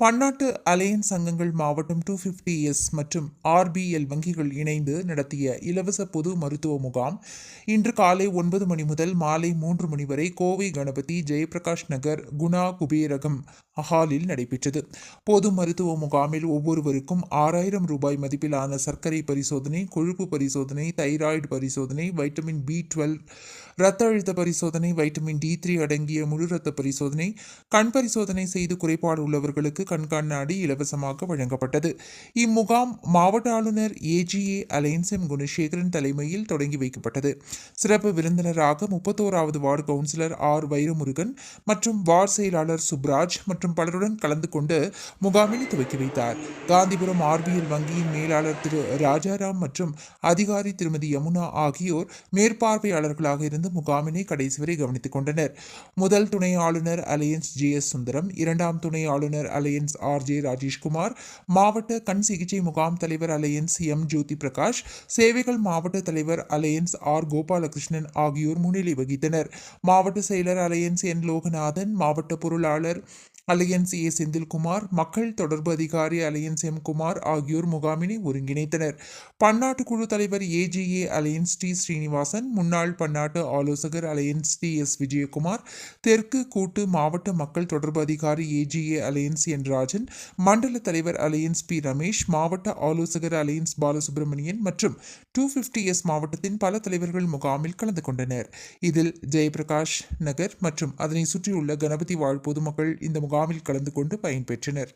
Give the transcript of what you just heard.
பன்னாட்டு அலையன்ஸ் சங்கங்கள் மாவட்டம் டூ ஃபிஃப்டி எஸ் மற்றும் ஆர்பிஎல் வங்கிகள் இணைந்து நடத்திய இலவச பொது மருத்துவ முகாம் இன்று காலை ஒன்பது மணி முதல் மாலை மூன்று மணி வரை கோவை கணபதி ஜெயபிரகாஷ் நகர் குணா குபேரகம் ஹாலில் நடைபெற்றது. பொது மருத்துவ முகாமில் ஒவ்வொருவருக்கும் ஆறாயிரம் ரூபாய் மதிப்பிலான சர்க்கரை பரிசோதனை கொழுப்பு பரிசோதனை தைராய்டு பரிசோதனை வைட்டமின் பி டுவெல் இரத்த அழுத்த பரிசோதனை வைட்டமின் டி த்ரீ அடங்கிய முழு இரத்த பரிசோதனை கண் பரிசோதனை செய்து குறைபாடு உள்ளவர்களுக்கு கண்காணாடி இலவசமாக வழங்கப்பட்டது. இம்முகாம் மாவட்ட ஆளுநர் ஏஜிஏ அலையன்ஸ் எம் குணசேகரன் தலைமையில் தொடங்கி வைக்கப்பட்டது. சிறப்பு விருந்தினராக முப்பத்தோராவது வார்டு கவுன்சிலர் ஆர். வைரமுருகன் மற்றும் வார்டு செயலாளர் சுப்ராஜ் மற்றும் பலருடன் கலந்து கொண்டு முகாமினை துவக்கி வைத்தார். காந்திபுரம் ஆர்பிஎல் வங்கியின் மேலாளர் திரு ராஜாராம் மற்றும் அதிகாரி திருமதி யமுனா ஆகியோர் மேற்பார்வையாளர்களாக இருந்து முகாமினை கடைசி வரை கவனித்துக் கொண்டனர். முதல் துணை ஆளுநர் அலையன்ஸ் ஜி எஸ் சுந்தரம் இரண்டாம் துணை ஆளுநர் அலையன்ஸ் ஆர் ஜே ராஜேஷ்குமார் மாவட்ட கண் சிகிச்சை முகாம் தலைவர் அலையன்ஸ் எம் ஜோதி பிரகாஷ் சேவைகள் மாவட்ட தலைவர் அலையன்ஸ் ஆர் கோபாலகிருஷ்ணன் ஆகியோர் முன்னிலை வகித்தனர். மாவட்ட செயலர் அலையன்ஸ் என் லோகநாதன் மாவட்ட பொருளாளர் அலையன்ஸ் ஏ செந்தில்குமார் மக்கள் தொடர்பு அதிகாரி அலையன்ஸ் எம் குமார் ஆகியோர் முகாமினை ஒருங்கிணைத்தனர். பன்னாட்டு குழு தலைவர் ஏஜிஏ அலையன்ஸ் டி ஸ்ரீனிவாசன் முன்னாள் பன்னாட்டு ஆலோசகர் அலையன்ஸ் டி எஸ் விஜயகுமார் தெற்கு கூட்டு மாவட்ட மக்கள் தொடர்பு அதிகாரி ஏஜிஏ அலையன்ஸ் என் ராஜன் மண்டல தலைவர் அலையன்ஸ் பி ரமேஷ் மாவட்ட ஆலோசகர் அலையன்ஸ் பாலசுப்ரமணியன் மற்றும் டூ ஃபிஃப்டி எஸ் மாவட்டத்தின் பல தலைவர்கள் முகாமில் கலந்து கொண்டனர். இதில் ஜெயபிரகாஷ் நகர் மற்றும் அதனை சுற்றியுள்ள கணபதி வாழ் பொதுமக்கள் இந்த முகாம் முகாமில் கலந்து கொண்டு பயன்பெற்றனர்.